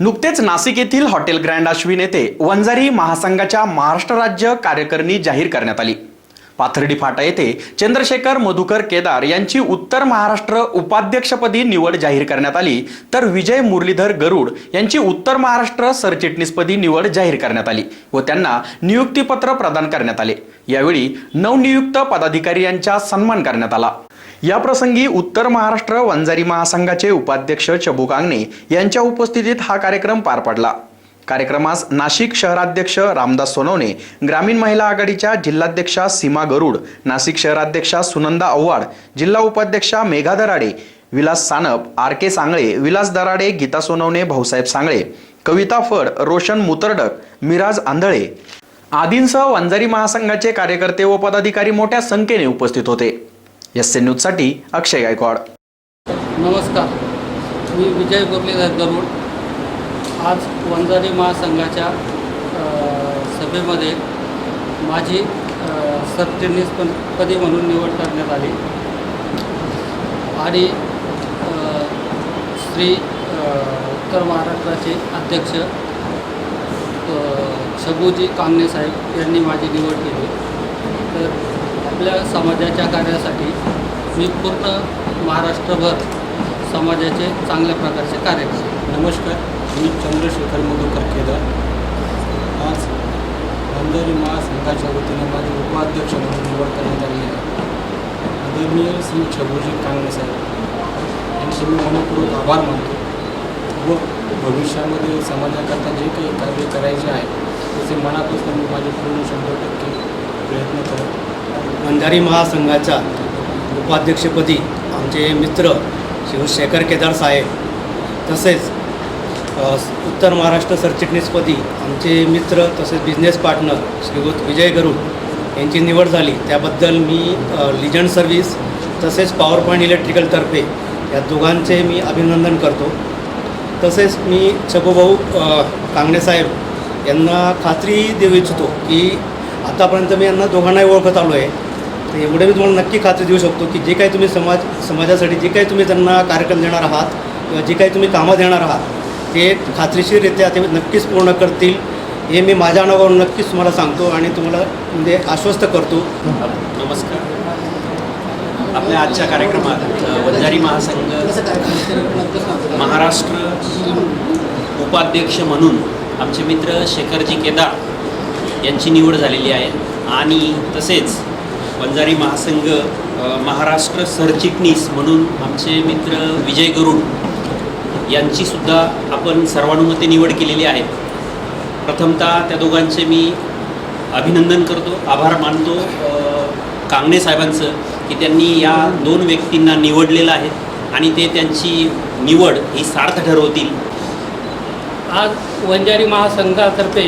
नुकतेच नाशिक येथील hotel grand Ashwin येथे वंजारी महासंघाच्या महाराष्ट्र राज्य कार्यकारिणी जाहीर करण्यात आली. पाथर्डी फाटा येथे चंद्रशेखर मधुकर केदार यांची उत्तर महाराष्ट्र उपाध्यक्षपदी निवड जाहीर करण्यात आली तर विजय मुरलीधर गरुड यांची उत्तर महाराष्ट्र सरचिटणीसपदी निवड जाहीर करण्यात आली व त्यांना नियुक्तीपत्र प्रदान करण्यात आले. यावेळी नवनियुक्त पदाधिकारी यांचा सन्मान करण्यात आला. या प्रसंगी उत्तर महाराष्ट्र वंजारी महासंघाचे उपाध्यक्ष चबू कांगणे यांच्या उपस्थितीत हा कार्यक्रम पार पडला. कार्यक्रमास नाशिक शहराध्यक्ष रामदास सोनवणे ग्रामीण महिला आघाडीच्या जिल्हाध्यक्षा सीमा गरुड नाशिक शहराध्यक्षा सुनंदा आव्हाड जिल्हा उपाध्यक्षा मेघा दराडे विलास सानप आर के सांगळे विलास दराडे गीता सोनवणे भाऊसाहेब सांगळे कविता फड रोशन मुतरडक मिराज आंधळे आदींसह वंजारी महासंघाचे कार्यकर्ते व पदाधिकारी मोठ्या संख्येने उपस्थित होते. एस एन न्यूजसाठी अक्षय गायकवाड. नमस्कार. मी विजय मुरलीधर गरुड. आज वंजारी महासंघाच्या सभेमध्ये माझी अ, सरचिटणीस पण पदी म्हणून निवड करण्यात आली. आणि श्री उत्तर महाराष्ट्राचे अध्यक्ष शबूजी कामणे साहेब यांनी माझी निवड केली. तर आपल्या समाजाच्या कार्यासाठी मी पूर्ण महाराष्ट्रभर समाजाचे चांगल्या प्रकारचे कार्य नमस्कार मी चंद्रशेखर मधुकर केदार. आज वंजारी महासंघाच्या वतीने माझे उपाध्यक्ष म्हणून निवड करण्यात आली आहे. आदरणीय श्री छबूजी कांगणे साहेब यांचे मी मनपूर्वक आभार मानतो व भविष्यामध्ये समाजाकरता जे काही कार्य करायचे आहे त्याचे मनापासून मी माझे पूर्ण शंभर टक्के प्रयत्न करत वंजारी महासंघाच्या उपाध्यक्षपदी आमचे मित्र शिवशेखर केदार साहेब तसेच उत्तर महाराष्ट्र सरचिटणीसपदी आमचे मित्र तसेच बिझनेस पार्टनर श्रीयुत विजय गरुड यांची निवड झाली. त्याबद्दल मी लिजंड सर्व्हिस तसेच पॉवर पॉईंट इलेक्ट्रिकलतर्फे या दोघांचे मी अभिनंदन करतो. तसेच मी छबूभाऊ कांगणेसाहेब यांना खात्री देऊ इच्छितो की आतापर्यंत मी यांना दोघांनाही ओळखत आलो आहे तर एवढे मी तुम्हाला नक्की खात्री देऊ शकतो की जे काही तुम्ही समाज समाजासाठी जे काही तुम्ही त्यांना कार्यक्रम देणार आहात किंवा जे काही तुम्ही कामं देणार आहात ते खात्रीशीररित्या ते नक्कीच पूर्ण करतील. हे मी माझ्या अनुभवावर नक्कीच तुम्हाला सांगतो आणि तुम्हाला म्हणजे आश्वस्त करतो. नमस्कार. आपल्या आजच्या कार्यक्रमात वंजारी महासंघ महाराष्ट्र उपाध्यक्ष म्हणून आमचे मित्र शेखरजी केदार यांची निवड झालेली आहे. आणि तसेच वंजारी महासंघ महाराष्ट्र सरचिटणीस म्हणून आमचे मित्र विजय गरुड यांचीसुद्धा आपण सर्वानुमते निवड केलेली आहे. प्रथमतः त्या दोघांचे मी अभिनंदन करतो आभार मानतो कांगणे साहेबांचं की त्यांनी या दोन व्यक्तींना निवडलेलं आहे आणि ते त्यांची निवड ही सार्थ ठरवतील. आज वंजारी महासंघातर्फे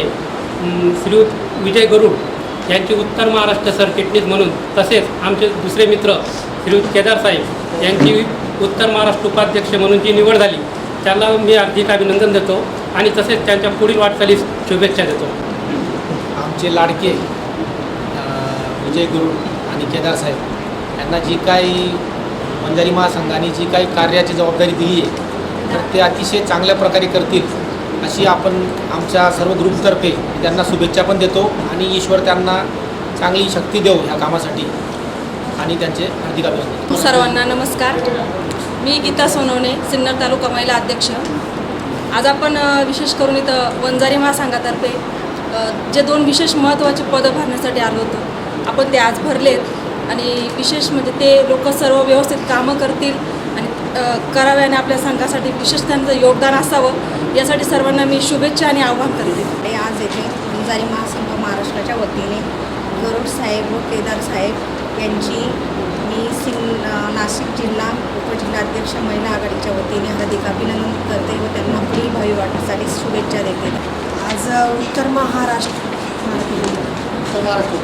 श्रीयुत विजय गरुड यांची उत्तर महाराष्ट्र सरचिटणीस म्हणून तसेच आमचे दुसरे मित्र श्रीयुत केदार साहेब यांची उत्तर महाराष्ट्र उपाध्यक्ष म्हणून जी निवड झाली त्यांना मी हार्दिक अभिनंदन देतो आणि तसेच त्यांच्या पुढील वाटचालीस शुभेच्छा देतो. आमचे लाडके विजय गुरु आणि केदार साहेब यांना जी काही बंजारी महासंघाने जी काही कार्याची जबाबदारी दिली आहे तर ते अतिशय चांगल्या प्रकारे करतील. अशी आपण आमच्या सर्व ग्रुपतर्फे त्यांना शुभेच्छा पण देतो आणि ईश्वर त्यांना चांगली शक्ती देऊ ह्या कामासाठी. आणि त्यांचे हार्दिक अभिनंदन. सर्वांना नमस्कार. मी गीता सोनवणे सिन्नर तालुका महिला अध्यक्ष. आज आपण विशेष करून इथं वंजारी महासंघातर्फे जे दोन विशेष महत्त्वाचे पदं भरण्यासाठी आलो होतो आपण ते आज भरलेत. आणि विशेष म्हणजे ते लोक सर्व व्यवस्थित कामं करतील. आणि अ, कराव्याने आपल्या संघासाठी विशेष त्यांचं योगदान असावं यासाठी सर्वांना मी शुभेच्छा आणि आव्हान करते आणि आज येथे वंजारी महासंघ महाराष्ट्राच्या वतीने गरुड साहेब व केदार साहेब यांची मी सिन नाशिक जिल्हा उपजिल्हाध्यक्ष महिला आघाडीच्या वतीने हार्दिक अभिनंदन करते व त्यांना पुढील भावी वाटण्यासाठी शुभेच्छा देते. आज उत्तर महाराष्ट्र उत्तर महाराष्ट्र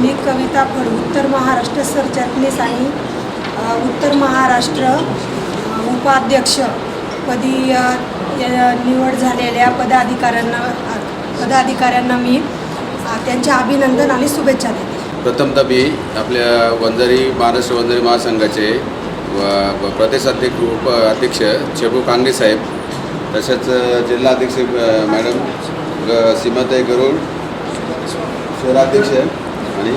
मी कविता फड उत्तर महाराष्ट्र सरचिटणीस आणि उत्तर महाराष्ट्र उपाध्यक्ष उपाध्यक्षपदी निवड झालेल्या पदाधिकाऱ्यांना पदाधिकाऱ्यांना मी त्यांचे अभिनंदन आणि शुभेच्छा देते. प्रथमतः मी आपल्या वंजारी महाराष्ट्र वंजारी महासंघाचे व प्रदेशाध्यक्ष उप अध्यक्ष चेबू कांगणे साहेब तसेच जिल्हाध्यक्ष मॅडम सीमाताई गरुड शहराध्यक्ष आणि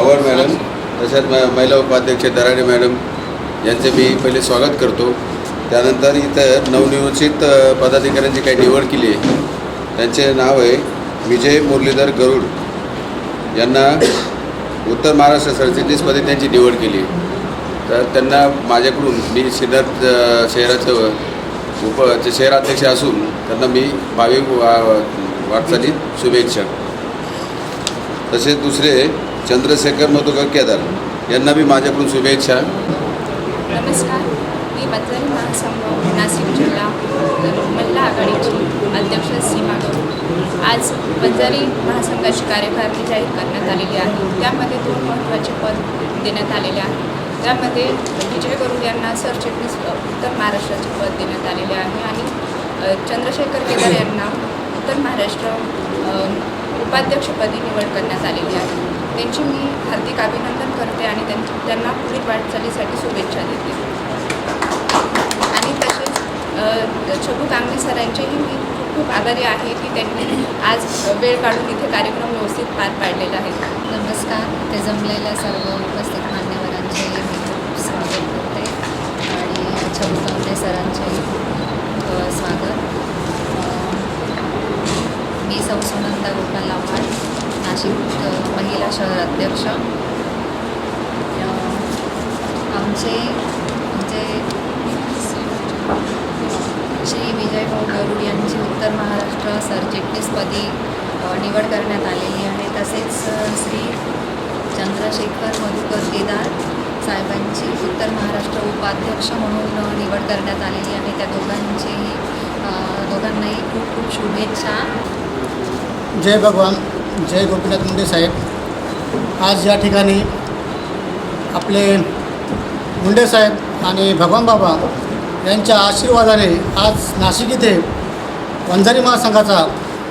आवड मॅडम तसेच म महिला उपाध्यक्ष दराडे मॅडम यांचे मी पहिले स्वागत करतो. त्यानंतर इथं नवनियोजित पदाधिकाऱ्यांची काही निवड केली आहे. त्यांचे नाव आहे विजय मुरलीधर गरुड. यांना उत्तर महाराष्ट्र सरचिटणीसमध्ये त्यांची निवड केली तर त्यांना माझ्याकडून मी सिद्धार्थ शहराचं उप शहराध्यक्ष असून त्यांना मी भावी वा वाटचालीत शुभेच्छा. तसेच दुसरे चंद्रशेखर मधुकर केदार यांना मी माझ्याकडून शुभेच्छा. नमस्कार. मी बदल महासंघ नाशिक जिल्हा मल्ला आघाडीची अध्यक्ष सीमा आज बंजारी महासंघाची कार्यकारिणी जाहीर करण्यात आलेली आहे. त्यामध्ये दोन महत्त्वाचे पद देण्यात आलेले आहे. त्यामध्ये विजय गरुड यांना सरचिटणीस उत्तर महाराष्ट्राचे पद देण्यात आलेले आहे आणि चंद्रशेखर केदार यांना उत्तर महाराष्ट्र उपाध्यक्षपदी निवड करण्यात आलेली आहे. त्यांची मी हार्दिक अभिनंदन करते आणि त्यां त्यांना पुढील वाटचालीसाठी शुभेच्छा देते. आणि तसेच अ, छबू कांगणे सरांचेही मी खूप आभारी आहे की त्यांनी आज वेळ काढून इथे कार्यक्रम व्यवस्थित पार पाडलेला आहे. नमस्कार. ते जमलेल्या सर्व उपस्थित मान्यवरांचे मी खूप स्वागत करते. आणि छबू कांबळे सरांचेही स्वागत. मी सौ सुनंदा गोपाल लाव्हाड नाशिक महिला शहर अध्यक्ष. आमचे जे श्री विजयभाऊ गरुड यांची उत्तर महाराष्ट्र सरचिटणीसपदी निवड करण्यात आलेली आहे. तसेच श्री चंद्रशेखर मधुकर केदार साहेबांची उत्तर महाराष्ट्र उपाध्यक्ष म्हणून निवड करण्यात आलेली आहे. त्या दोघांचीही दोघांनाही खूप खूप शुभेच्छा. जय भगवान जय गोपीनाथ मुंडे साहेब. आज या ठिकाणी आपले मुंडे साहेब आणि भगवान बाबा यांच्या आशीर्वादाने आज नाशिक इथे वंजारी महासंघाचा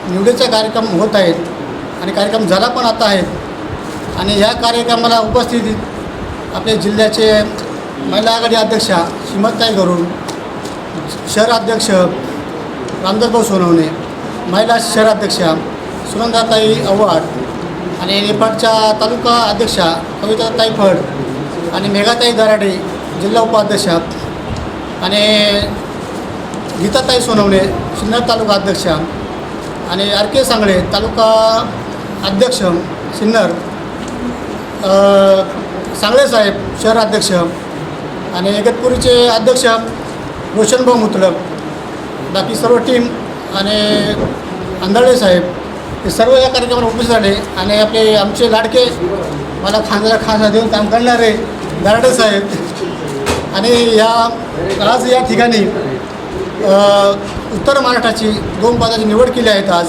निवडीचा कार्यक्रम होत आहेत आणि कार्यक्रम झाला पण आता आहेत आणि या कार्यक्रमाला उपस्थित आपले जिल्ह्याचे महिला आघाडी अध्यक्षा श्रीमताई गरुड शहराध्यक्ष रामदासभाऊ सोनवणे महिला शहराध्यक्षा सुनंदाताई आव्हाड आणि निफाडच्या तालुका अध्यक्षा कविताताई फड आणि मेघाताई दराडे जिल्हा उपाध्यक्षा आणि गीताताई सोनवणे सिन्नर तालुका अध्यक्षा आणि आर के सांगळे तालुका अध्यक्ष सिन्नर सांगळे साहेब शहराध्यक्ष आणि इगतपुरीचे अध्यक्ष रोशनभाऊ मुतलक. बाकी सर्व टीम आणि आंधळे साहेब हे सर्व या कार्यक्रमाला उपस्थित झाले आणि आपले आमचे लाडके मला खांद्याला खांदा देऊन काम करणारे दराडे साहेब. आणि या आज या ठिकाणी उत्तर महाराष्ट्राची दोन पदाची निवड केली आहेत आज.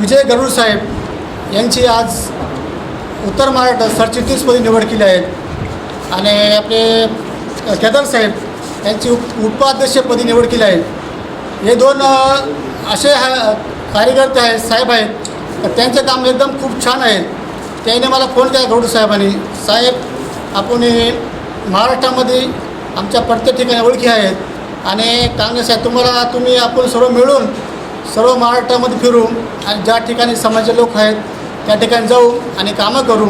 विजय गरुड साहेब यांची आज उत्तर महाराष्ट्र सरचिटणीसमध्ये निवड केली आहे. आणि आपले केदार साहेब यांची उप उपाध्यक्षपदी निवड केली आहे. हे दोन असे हा कार्यकर्ते आहेत साहेब आहेत. तर त्यांचं काम एकदम खूप छान आहे त्याने मला फोन केला गौडू साहेबांनी. साहेब आपण महाराष्ट्रामध्ये आमच्या प्रत्येक ठिकाणी ओळखी आहेत. आणि काँग्रेस साहेब तुम्हाला तुम्ही आपण सर्व मिळून सर्व महाराष्ट्रामध्ये फिरू आणि ज्या ठिकाणी समाजाचे लोक आहेत त्या ठिकाणी जाऊ आणि कामं करू.